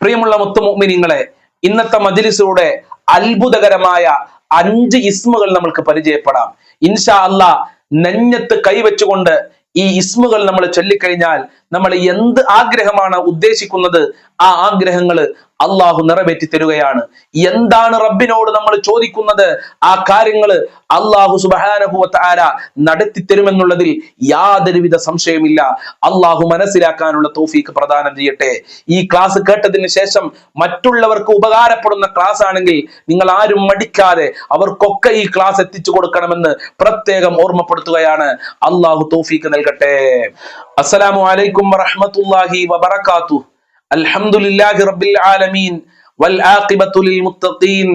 പ്രിയമുള്ള മുത്തുമോമിനിങ്ങളെ ഇന്നത്തെ മജിലിസിലൂടെ അത്ഭുതകരമായ അഞ്ച് ഇസ്മുകൾ നമ്മൾക്ക് പരിചയപ്പെടാം. ഇൻഷാ അല്ലാ നെഞ്ഞത്ത് കൈവച്ചുകൊണ്ട് ഈ ഇസ്മുകൾ നമ്മൾ ചൊല്ലിക്കഴിഞ്ഞാൽ നമ്മൾ എന്ത് ആഗ്രഹമാണ് ഉദ്ദേശിക്കുന്നത് ആ ആഗ്രഹങ്ങൾ അള്ളാഹു നിറവേറ്റി തരുകയാണ്. എന്താണ് റബ്ബിനോട് നമ്മൾ ചോദിക്കുന്നത്? ആ കാര്യങ്ങൾ അള്ളാഹു സുബാനഹുവത്താര നടത്തി തരുമെന്നുള്ളതിൽ യാതൊരുവിധ സംശയമില്ല അള്ളാഹു മനസ്സിലാക്കാനുള്ള തോഫീക്ക് പ്രദാനം ചെയ്യട്ടെ. ഈ ക്ലാസ് കേട്ടതിന് ശേഷം മറ്റുള്ളവർക്ക് ഉപകാരപ്പെടുന്ന ക്ലാസ് ആണെങ്കിൽ നിങ്ങൾ ആരും മടിക്കാതെ അവർക്കൊക്കെ ഈ ക്ലാസ് എത്തിച്ചു കൊടുക്കണമെന്ന് പ്രത്യേകം ഓർമ്മപ്പെടുത്തുകയാണ്. അള്ളാഹു തോഫീക്ക് നൽകട്ടെ. അസ്സലാമു അലൈക്കും അലൈക്കും വറഹ്മത്തുള്ളാഹി വബറകാതു അൽഹംദുലില്ലാഹി റബ്ബിൽ ആലമീൻ. വൽ ആഖിബത്തു ലിൽ മുത്തഖീൻ.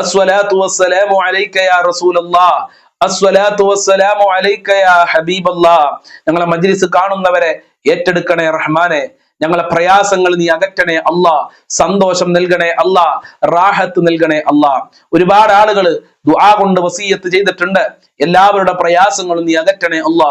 അസ്വലാത്തു വസ്സലാമു അലൈക യാ റസൂലല്ലാഹ് അസ്വലാത്തു വസ്സലാമു അലൈക യാ ഹബീബല്ലാഹ് ഞങ്ങളെ മജ്ലിസ് കാണുന്നവരെ ഏറ്റെടുക്കണേ റഹ്മാനെ. ഞങ്ങളെ പ്രയാസങ്ങൾ നീ അകറ്റണേ അല്ലാ സന്തോഷം നൽകണേ അല്ലാ റാഹത്ത് നൽകണേ അല്ലാ. ഒരുപാട് ആളുകൾ ദുആ കൊണ്ട് വസീയത്ത് ചെയ്തിട്ടുണ്ട്. എല്ലാവരുടെ പ്രയാസങ്ങളും നീ അകറ്റണേ അല്ല.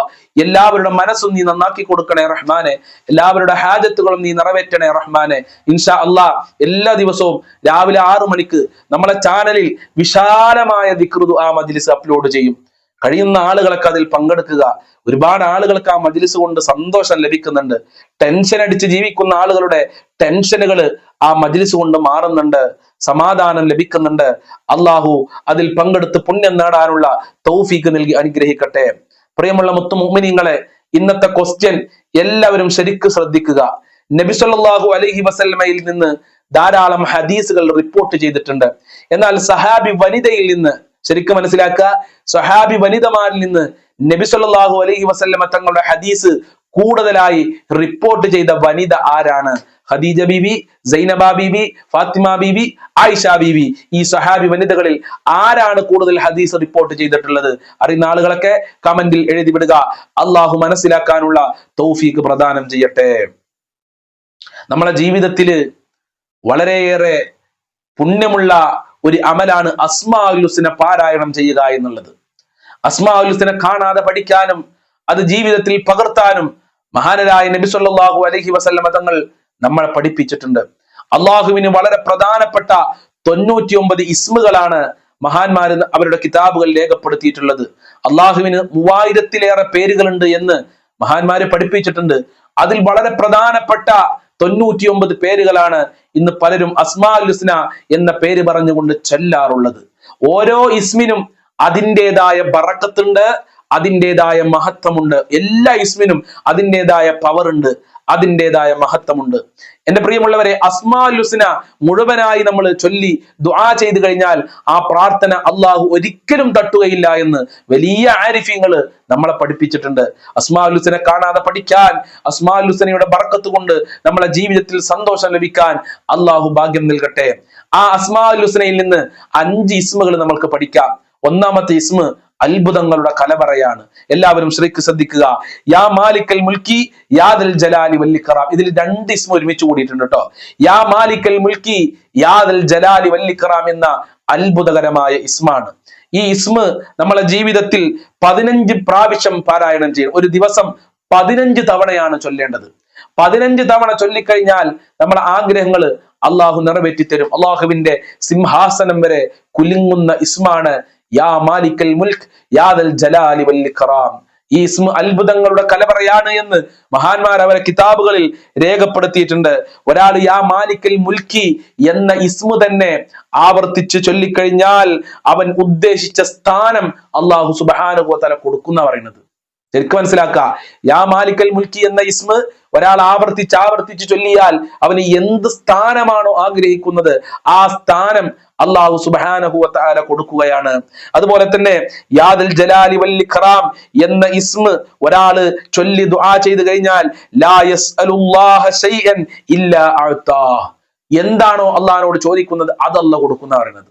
എല്ലാവരുടെ മനസ്സും നീ നന്നാക്കി കൊടുക്കണേ റഹ്മാനെ. എല്ലാവരുടെ ഹാജത്തുകളും നീ നിറവേറ്റണേ റഹ്മാനെ. ഇൻഷാ അല്ലാ എല്ലാ ദിവസവും രാവിലെ ആറു മണിക്ക് നമ്മളെ ചാനലിൽ വിശാലമായ ദിക്റുദു ആ മജ്ലിസ് അപ്ലോഡ് ചെയ്യും. കഴിയുന്ന ആളുകളൊക്കെ അതിൽ പങ്കെടുക്കുക. ഒരുപാട് ആളുകൾക്ക് ആ മജിലിസ് കൊണ്ട് സന്തോഷം ലഭിക്കുന്നുണ്ട്. ടെൻഷൻ അടിച്ച് ജീവിക്കുന്ന ആളുകളുടെ ടെൻഷനുകൾ ആ മജിലിസ് കൊണ്ട് മാറുന്നുണ്ട്. സമാധാനം ലഭിക്കുന്നുണ്ട്. അള്ളാഹു അതിൽ പങ്കെടുത്ത് പുണ്യം നേടാനുള്ള തൗഫീക്ക് നൽകി അനുഗ്രഹിക്കട്ടെ. പ്രിയമുള്ള മുത്തു മുഅ്മിനീങ്ങളെ ഇന്നത്തെ ക്വസ്റ്റ്യൻ എല്ലാവരും ശരിക്ക് ശ്രദ്ധിക്കുക. നബി സല്ലല്ലാഹു അലൈഹി വസല്ലമയിൽ നിന്ന് ധാരാളം ഹദീസുകൾ റിപ്പോർട്ട് ചെയ്തിട്ടുണ്ട്. എന്നാൽ സഹാബി വനിതയിൽ നിന്ന് ശരിക്കും മനസ്സിലാക്കുക. സഹാബി വനിതമാരിൽ നിന്ന് നബി സല്ലല്ലാഹു അലൈഹി വസല്ലമ തങ്ങളുടെ ഹദീസ് കൂടുതലായി റിപ്പോർട്ട് ചെയ്ത വനിത ആരാണ്? ഖദീജ ബീവി സൈനബ ബീവി ഫാത്തിമ ബീവി ആയിഷ ബീവി. ഈ സഹാബി വനിതകളിൽ ആരാണ് കൂടുതൽ ഹദീസ് റിപ്പോർട്ട് ചെയ്തിട്ടുള്ളത്? അറിയുന്ന ആളുകളൊക്കെ കമന്റിൽ എഴുതി വിടുക അള്ളാഹു മനസ്സിലാക്കാനുള്ള തൗഫീക്ക് പ്രദാനം ചെയ്യട്ടെ. നമ്മളെ ജീവിതത്തിൽ വളരെയേറെ പുണ്യമുള്ള ഒരു അമലാണ് അസ്മാഉലുസിനെ പാരായണം ചെയ്യുക എന്നുള്ളത്. അസ്മാഉലുസിനെ കാണാതെ പഠിക്കാനും അത് ജീവിതത്തിൽ പകർത്താനും മഹാനരായ നബി സല്ലല്ലാഹു അലൈഹി വസല്ലമ തങ്ങൾ നമ്മളെ പഠിപ്പിച്ചിട്ടുണ്ട്. അള്ളാഹുവിന് വളരെ പ്രധാനപ്പെട്ട തൊണ്ണൂറ്റി ഒമ്പത് ഇസ്മുകളാണ് മഹാന്മാർ അവരുടെ കിതാബുകൾ രേഖപ്പെടുത്തിയിട്ടുള്ളത്. അള്ളാഹുവിന് മൂവായിരത്തിലേറെ പേരുകളുണ്ട് എന്ന് മഹാന്മാരെ പഠിപ്പിച്ചിട്ടുണ്ട്. അതിൽ വളരെ പ്രധാനപ്പെട്ട തൊണ്ണൂറ്റി ഒമ്പത് പേരുകളാണ് ഇന്ന് പലരും അസ്മാഉൽ ഹുസ്ന എന്ന പേര് പറഞ്ഞുകൊണ്ട് ചൊല്ലാറുള്ളത്. ഓരോ ഇസ്മിനും അതിന്റെതായ ബറക്കത്തുണ്ട് അതിന്റെതായ മഹത്വമുണ്ട്. എല്ലാ ഇസ്മിനും അതിന്റെതായ പവർ ഉണ്ട്. അതിന്റെതായ മഹത്വമുണ്ട്. എന്റെ പ്രിയമുള്ളവരെ അസ്മാഉൽ ഹുസ്ന മുഴുവനായി നമ്മൾ ചൊല്ലി ദുആ ചെയ്തു കഴിഞ്ഞാൽ ആ പ്രാർത്ഥന അള്ളാഹു ഒരിക്കലും തട്ടുകയില്ല എന്ന് വലിയ ആരിഫ്യങ്ങൾ നമ്മളെ പഠിപ്പിച്ചിട്ടുണ്ട്. അസ്മാഉൽ ഹുസ്നെ കാണാതെ പഠിക്കാൻ അസ്മാഉൽ ഹുസ്നയുടെ ബർക്കത്ത് കൊണ്ട് നമ്മളെ ജീവിതത്തിൽ സന്തോഷം ലഭിക്കാൻ അള്ളാഹു ഭാഗ്യം നൽകട്ടെ. ആ അസ്മാഉൽ ഹുസ്നയിൽ നിന്ന് അഞ്ച് ഇസ്മുകൾ നമ്മൾക്ക് പഠിക്കാം. ഒന്നാമത്തെ ഇസ്മ അത്ഭുതങ്ങളുടെ കലവറയാണ്. എല്ലാവരും ശ്രീക്ക് ശ്രദ്ധിക്കുക. യാ മാലിക്കൽ മുൽക്കി യാദൽ ജലാലി വല്ലിക്കറാം ഇതിൽ രണ്ട് ഇസ്മ ഒരുമിച്ച് കൂടിയിട്ടുണ്ട് കേട്ടോ യാ മാലിക്കൽ മുൽക്കി യാദൽ ജലാലി വല്ലിക്കറാം എന്ന അത്ഭുതകരമായ ഇസ്മാണ്. ഈ ഇസ്മ നമ്മളെ ജീവിതത്തിൽ പതിനഞ്ച് പ്രാവശ്യം പാരായണം ചെയ്യണം ഒരു ദിവസം പതിനഞ്ച് തവണയാണ് ചൊല്ലേണ്ടത്. പതിനഞ്ച് തവണ ചൊല്ലിക്കഴിഞ്ഞാൽ നമ്മളെ ആഗ്രഹങ്ങൾ അള്ളാഹു നിറവേറ്റിത്തരും. അള്ളാഹുവിന്റെ സിംഹാസനം വരെ കുലുങ്ങുന്ന ഇസ്മാണ് യാ മാലിക്കൽ മുൽക്ക് യാദൽ ജലാലി വല്ലിഖറാം ഈ ഇസ്മ അത്ഭുതങ്ങളുടെ കലവറയാണ് എന്ന് മഹാന്മാർ അവരെ കിതാബുകളിൽ രേഖപ്പെടുത്തിയിട്ടുണ്ട്. ഒരാൾ യാ മാലിക്കൽ മുൽക്കി എന്ന ഇസ്മു തന്നെ ആവർത്തിച്ച് ചൊല്ലിക്കഴിഞ്ഞാൽ അവൻ ഉദ്ദേശിച്ച സ്ഥാനം അള്ളാഹു സുബാനുഭവത്തല കൊടുക്കുന്ന പറയുന്നത്. ശരിക്കും മനസ്സിലാക്കുക. യാ മാലിക്കൽ മുൽക്കി എന്ന ഇസ്മ ഒരാൾ ആവർത്തിച്ച് ആവർത്തിച്ച് ചൊല്ലിയാൽ അവന് എന്ത് സ്ഥാനമാണോ ആഗ്രഹിക്കുന്നത് ആ സ്ഥാനം അള്ളാഹു സുബാനഹുല കൊടുക്കുകയാണ്. അതുപോലെ തന്നെ യാദൽ ജലാലി വല്ലി ഖറാം എന്ന ഇസ്മ ഒരാൾ ചൊല്ലി ദുആ ചെയ്തു കഴിഞ്ഞാൽ ലാ യസ്അലുല്ലാഹ ശൈഅൻ ഇല്ലാ അഅതാ എന്താണോ അള്ളാഹിനോട് ചോദിക്കുന്നത് അതല്ല കൊടുക്കുന്ന പറയുന്നത്.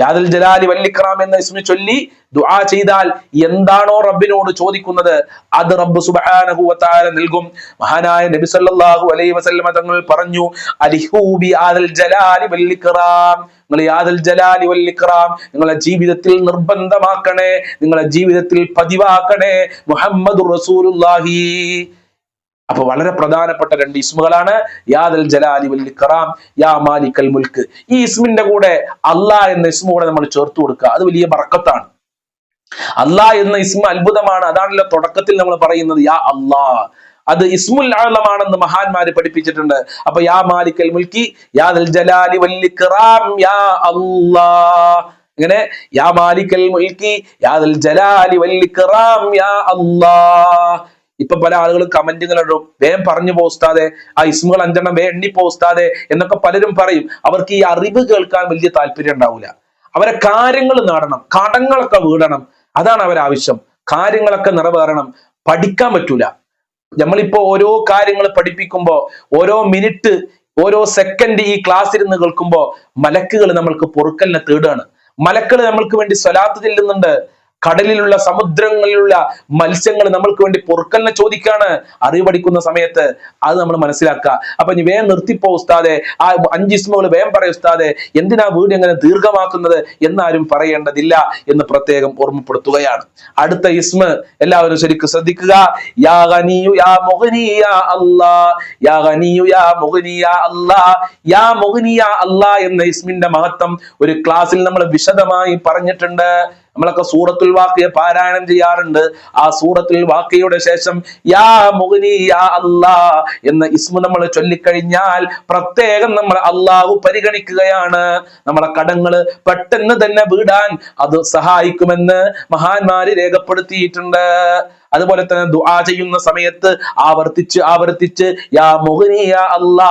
യാദൽ ജലാലി വല്ലിക്രാം എന്ന ഇസ്മി ചൊല്ലി ദുആ ചെയ്താൽ എന്താണോ റബ്ബിനോട് ചോദിക്കുന്നത് അത് റബ്ബ് സുബ്ഹാനഹു വതആല നൽകും. മഹാനായ നബി സല്ലല്ലാഹു അലൈഹി വസല്ലമ തങ്ങൾ പറഞ്ഞു അലിഹൂബി ആദൽ ജലാലി വല്ലിക്രാം നിങ്ങൾ യാദൽ ജലാലി വല്ലിക്രാം നിങ്ങളെ ജീവിതത്തിൽ നിർബന്ധമാക്കണേ നിങ്ങളെ ജീവിതത്തിൽ പതിവാക്കണേ മുഹമ്മദ് റസൂലുള്ളാഹി. അപ്പൊ വളരെ പ്രധാനപ്പെട്ട രണ്ട് ഇസ്മുകളാണ്. യാദൽ ജലാലി വൽ ഇക്റാം യാ മാലിക്കൽ മുൽക്ക് ഈ ഇസ്മിന്റെ കൂടെ അള്ളാ എന്ന ഇസ്മു കൂടെ നമ്മൾ ചേർത്ത് കൊടുക്കുക. അത് വലിയ ബറക്കത്താണ്. അള്ളാ എന്ന ഇസ്മ അത്ഭുതമാണ്. അതാണല്ലോ തുടക്കത്തിൽ നമ്മൾ പറയുന്നത് യാ അള്ളാ അത് ഇസ്മുൽ ആളമാണെന്ന് മഹാന്മാര് പഠിപ്പിച്ചിട്ടുണ്ട്. അപ്പൊ യാ മാലിക്കൽ മുൽക്കി യാദൽ ജലാലി വൽ ഇക്റാം യാ അള്ളാ ഇങ്ങനെ യാ മാലിക്കൽ മുൽക്കി യാദൽ ജലാലി വൽ ഇക്റാം യാ അള്ളാ ഇപ്പൊ പല ആളുകളും കമന്റുകൾ ഇടും. വേഗം പറഞ്ഞു പോസ്താതെ ആ ഇസ്മുകൾ അഞ്ചെണ്ണം വേ എണ്ണി പോസ്താതെ എന്നൊക്കെ പലരും പറയും. അവർക്ക് ഈ അറിവ് കേൾക്കാൻ വലിയ താല്പര്യം ഉണ്ടാവില്ല അവരെ കാര്യങ്ങൾ നേടണം. കടങ്ങളൊക്കെ വീടണം. അതാണ് അവരെ ആവശ്യം. കാര്യങ്ങളൊക്കെ നിറവേറണം. പഠിക്കാൻ പറ്റൂല. നമ്മളിപ്പോ ഓരോ കാര്യങ്ങൾ പഠിപ്പിക്കുമ്പോ ഓരോ മിനിറ്റ് ഓരോ സെക്കൻഡ് ഈ ക്ലാസ് ഇരുന്ന് കേൾക്കുമ്പോ മലക്കുകൾ നമ്മൾക്ക് പൊറുക്കലിനെ തേടുകയാണ് മലക്കൾ നമ്മൾക്ക് വേണ്ടി സ്വലാത്ത് ചെല്ലുന്നുണ്ട്. കടലിലുള്ള സമുദ്രങ്ങളിലുള്ള മത്സ്യങ്ങൾ നമ്മൾക്ക് വേണ്ടി പൊറുക്കലിനെ ചോദിക്കാണ്. അറിവ് പഠിക്കുന്ന സമയത്ത് അത് നമ്മൾ മനസ്സിലാക്കുക. അപ്പൊ ഇനി വേഗം നിർത്തിപ്പോ ഉസ്താദെ. ആ അഞ്ച് ഇസ്മുകൾ വേഗം പറയ ഉസ്താദെ. എന്തിനാ വീട് എങ്ങനെ ദീർഘമാക്കുന്നത് എന്നാരും പറയേണ്ടതില്ല എന്ന് പ്രത്യേകം ഓർമ്മപ്പെടുത്തുകയാണ്. അടുത്ത ഇസ്മ എല്ലാവരും ശരിക്കും ശ്രദ്ധിക്കുക. യാ ഗനിയു യാ യാ ഗനിയു യാ യാ എന്ന ഇസ്മിന്റെ മഹത്വം ഒരു ക്ലാസ്സിൽ നമ്മൾ വിശദമായി പറഞ്ഞിട്ടുണ്ട്. നമ്മളൊക്കെ സൂറത്തുൽ വാക്കിയ പാരായണം ചെയ്യാറുണ്ട്. ആ സൂറത്തുൽ വാക്കിയുടെ ശേഷം യാ മുഗ്നി യാ അല്ലാ എന്ന ഇസ്മു നമ്മൾ ചൊല്ലിക്കഴിഞ്ഞാൽ പ്രത്യേകം നമ്മൾ അള്ളാഹു പരിഗണിക്കുകയാണ്. നമ്മളെ കടങ്ങൾ പെട്ടെന്ന് തന്നെ വീടാൻ അത് സഹായിക്കുമെന്ന് മഹാന്മാര് രേഖപ്പെടുത്തിയിട്ടുണ്ട്. അതുപോലെ തന്നെ ദുആ ചെയ്യുന്ന സമയത്ത് ആവർത്തിച്ച് ആവർത്തിച്ച് യാ മുഗ്നിയ അല്ലാ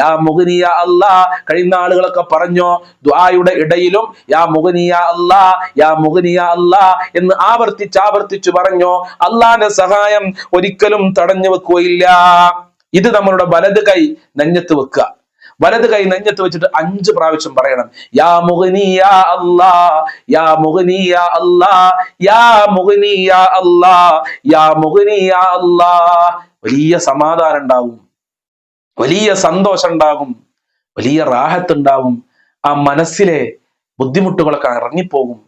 യാ മുഗ്നിയ അല്ലാ. കഴിയുന്ന ആളുകളൊക്കെ പറഞ്ഞോ ദുആയുടെ ഇടയിലും യാ മുഗ്നിയ അല്ലാ യാ മുഗ്നിയ അല്ലാ എന്ന് ആവർത്തിച്ച് ആവർത്തിച്ച് പറഞ്ഞോ അള്ളാന്റെ സഹായം ഒരിക്കലും തടഞ്ഞു വെക്കുകയില്ല. ഇത് നമ്മളുടെ വലത് കൈ നെഞ്ഞത്ത് വെക്കുക. വലത് കൈ നെഞ്ഞത്ത് വെച്ചിട്ട് അഞ്ച് പ്രാവശ്യം പറയണം. യാ മുഗ്നി യാ അല്ലാ യാ മുഗ്നി യാ അല്ലാ യാ മുഗ്നി യാ അല്ലാ യാ മുഗ്നി യാ അല്ലാ. വലിയ സമാധാനം ഉണ്ടാവും വലിയ സന്തോഷം ഉണ്ടാകും. വലിയ റാഹത്ത് ഉണ്ടാവും ആ മനസ്സിലെ ബുദ്ധിമുട്ടുകളൊക്കെ ഇറങ്ങിപ്പോകും.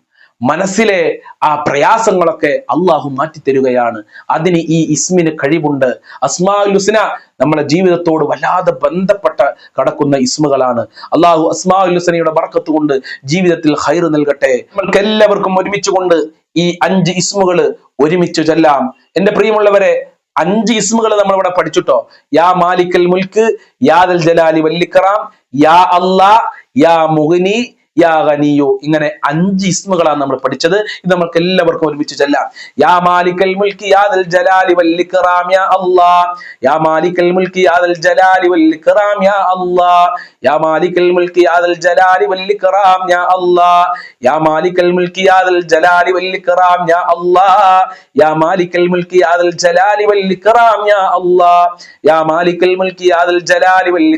മനസ്സിലെ ആ പ്രയാസങ്ങളൊക്കെ അള്ളാഹു മാറ്റിത്തരുകയാണ്. അതിന് ഈ ഇസ്മിന് കഴിവുണ്ട്. അസ്മാഉൽ ഹുസ്ന നമ്മുടെ ജീവിതത്തോട് വല്ലാതെ ബന്ധപ്പെട്ട കടക്കുന്ന ഇസ്മുകളാണ്. അള്ളാഹു അസ്മാഉൽ ഹുസ്നയുടെ കൊണ്ട് ജീവിതത്തിൽ ഹൈർ നൽകട്ടെ. നമ്മൾക്ക് എല്ലാവർക്കും ഒരുമിച്ച് കൊണ്ട് ഈ അഞ്ച് ഇസ്മുകൾ ഒരുമിച്ച് ചെല്ലാം. എന്റെ പ്രിയമുള്ളവരെ അഞ്ച് ഇസ്മുകൾ നമ്മൾ ഇവിടെ പഠിച്ചിട്ടോ? യാ മാലിക്കൽ മുൽക്ക് യാദൽ ജലാലി വല്ലിക്കറാം യാ അല്ലാ യാ മുഗ്നി യാ ഗനിയോ ഇങ്ങനെ അഞ്ച് ഇസ്മുകളാണ് നമ്മൾ പഠിച്ചത്. ഇത് നമ്മൾക്ക് എല്ലാവർക്കും ഒരുമിച്ച് ചെല്ലാം. യാ മാലിക്കൽ മുൽക്കി യാദൽ ജലാലി വൽ യാ അല്ലാഹ്. യാ മാലിക്കൽ മുൽക്കി യാദൽ ജലാലി വൽ യാ അല്ലാഹ്. യാ മാലിക്കൽ മുൽക്കി യാദൽ ജലാലി വൽ യാ അല്ലാഹ്. യാ മാലിക്കൽ മുൽക്കി യാദൽ ജലാലി വൽ യാ അല്ലാഹ്. യാ മാലിക്കൽ മുൽക്കി യാദൽ ജലാലി വൽ യാ അല്ലാഹ്. യാ മാലിക്കൽ മുൽക്കി യാദൽ ജലാലി വൽ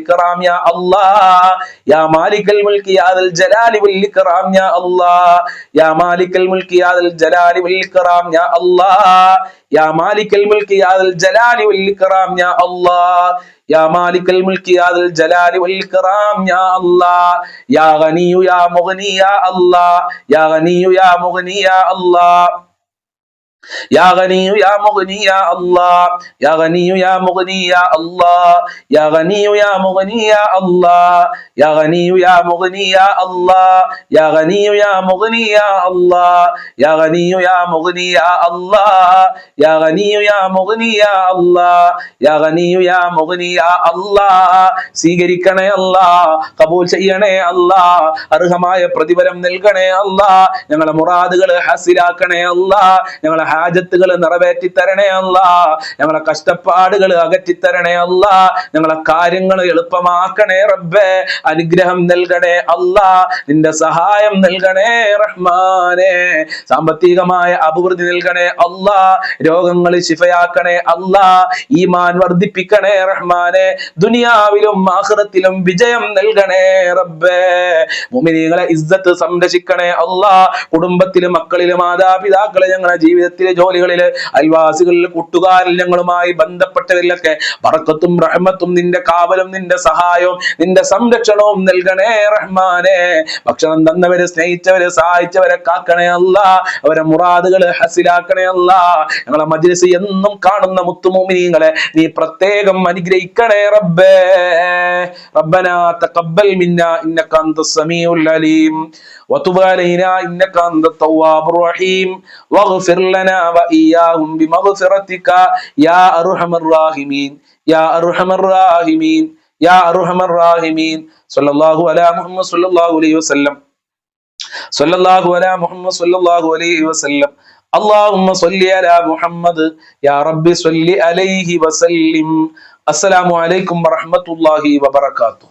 യാ അല്ലാഹ്. യാ മാലിക്കൽ മുൽക്കി യാദൽ ജലാലി والإكرام يا الله. يا مالك الملك يا ذا الجلال والإكرام يا الله. يا مالك الملك يا ذا الجلال والإكرام يا الله. يا مالك الملك يا ذا الجلال والإكرام يا الله. يا غني يا مغني يا الله. يا غني يا مغني يا الله. يا غني يا مغني يا الله يا غني يا مغني يا الله يا غني يا مغني يا الله يا غني يا مغني يا الله يا غني يا مغني يا الله يا غني يا مغني يا الله يا غني يا مغني يا الله يا غني يا مغني يا الله സ്വീകരിക്കണേ അല്ലാ കബൂൽ ചെയ്യണേ അല്ലാ അർഹമായ പ്രതിഫലം നൽകണേ അല്ലാ ഞങ്ങളെ മുറാദുകൾ ഹാസിലാക്കണേ അല്ലാ ഞങ്ങളെ ഹാജത്തുകൾ നിറവേറ്റി തരണേ അല്ല. ഞങ്ങളെ കഷ്ടപ്പാടുകൾ അകറ്റി തരണേ അല്ല. ഞങ്ങളെ കാര്യങ്ങൾ എളുപ്പമാക്കണേ റബ്ബേ. അനുഗ്രഹം നൽകണേ അല്ല. നിന്റെ സഹായം നൽകണേ റഹ്മാനെ. സാമ്പത്തികമായ അഭിവൃദ്ധി നൽകണേ അല്ല. രോഗങ്ങൾ ശിഫയാക്കണേ അല്ലാ. ഈമാൻ വർദ്ധിപ്പിക്കണേ റഹ്മാനെ. ദുനിയാവിലും ആഖിറത്തിലും വിജയം നൽകണേ റബ്ബേ. മുഅ്മിനീങ്ങളെ ഇസ്സത്ത് സംരക്ഷിക്കണേ അല്ല. കുടുംബത്തിലും മക്കളിലും മാതാപിതാക്കളെ ഞങ്ങളുടെ ജീവിതത്തിൽ സ്ഥാപനത്തിലെ ജോലികളില് അയൽവാസികളിൽ കൂട്ടുകാരിൽ ഞങ്ങളുമായി ബന്ധപ്പെട്ടവരിലൊക്കെ ബറക്കത്തും റഹ്മത്തും നിന്റെ കാവലും നിന്റെ സഹായവും നിന്റെ സംരക്ഷണവും നൽകണേ റഹ്മാനെ ഭക്ഷണം തന്നവരെ സ്നേഹിച്ചവരെ സഹായിച്ചവരെ കാക്കണേ അല്ല അവരെ മുറാദുകൾ ഹസിലാക്കണേ അല്ല ഞങ്ങളെ മജ്ലിസ് എന്നും കാണുന്ന മുത്തുമോമിനിങ്ങളെ നീ പ്രത്യേകം അനുഗ്രഹിക്കണേ റബ്ബേ ربنا تقبل منا انك انت السميع العليم وتب علينا انك انت التواب الرحيم واغفر لنا واياهم بمغفرتك يا ارحم الراحمين يا ارحم الراحمين يا ارحم الراحمين صلى الله على محمد صلى الله عليه وسلم صلى الله على محمد صلى الله عليه وسلم اللهم صل على محمد يا رب صل عليه وسلم السلام عليكم ورحمة الله وبركاته